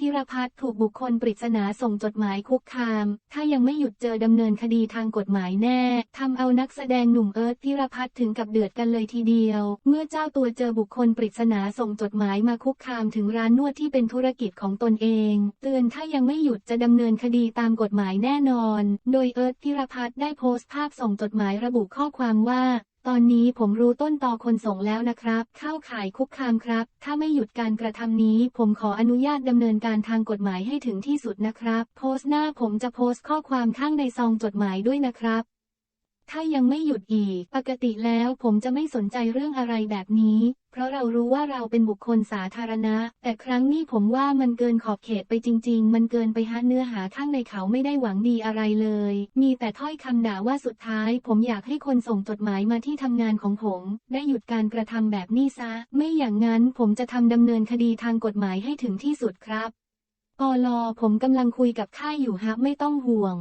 ธิรพัฒน์ถูกบุคคลปริศนาส่งจดหมายคุกคาม ถ้ายังไม่หยุดเจอดำเนินคดีทางกฎหมายแน่ทำเอานักแสดงหนุ่มเอิร์ธธิรพัฒน์ถึงกับเดือดกันเลยทีเดียว เมื่อเจ้าตัวเจอบุคคลปริศนาส่งจดหมายมาคุกคามถึงร้านนวดที่เป็นธุรกิจของตนเอง เตือนถ้ายังไม่หยุดจะดำเนินคดีตามกฎหมายแน่นอน โดยเอิร์ธธิรพัฒน์ได้โพสต์ภาพส่งจดหมายระบุข้อความว่า ตอนนี้ผมรู้ต้นตอคนส่งแล้วนะครับ เข้าข่ายคุกคามครับ ถ้าไม่หยุดการกระทำนี้ ผมขออนุญาตดำเนินการทางกฎหมายให้ถึงที่สุดนะครับ โพสต์หน้าผมจะโพสต์ข้อความข้างในซองจดหมายด้วยนะครับ ถ้ายังไม่หยุดอีก ปกติแล้วผมจะไม่สนใจเรื่องอะไรแบบนี้ เพราะเรารู้ว่าเราเป็นบุคคลสาธารณะ แต่ครั้งนี้ผมว่ามันเกินขอบเขตไปจริง ๆ มันเกินไปฮะเนื้อหาข้างในเขาไม่ได้หวังดีอะไรเลย มีแต่ถ้อยคำด่าว่าสุดท้าย ผมอยากให้คนส่งจดหมายมาที่ทำงานของผม ได้หยุดการกระทำแบบนี้ซะ ไม่อย่างนั้นผมจะทำดำเนินคดีทางกฎหมายให้ถึงที่สุดครับปอลอผมกำลังคุยกับค่ายอยู่ฮะไม่ต้องห่วง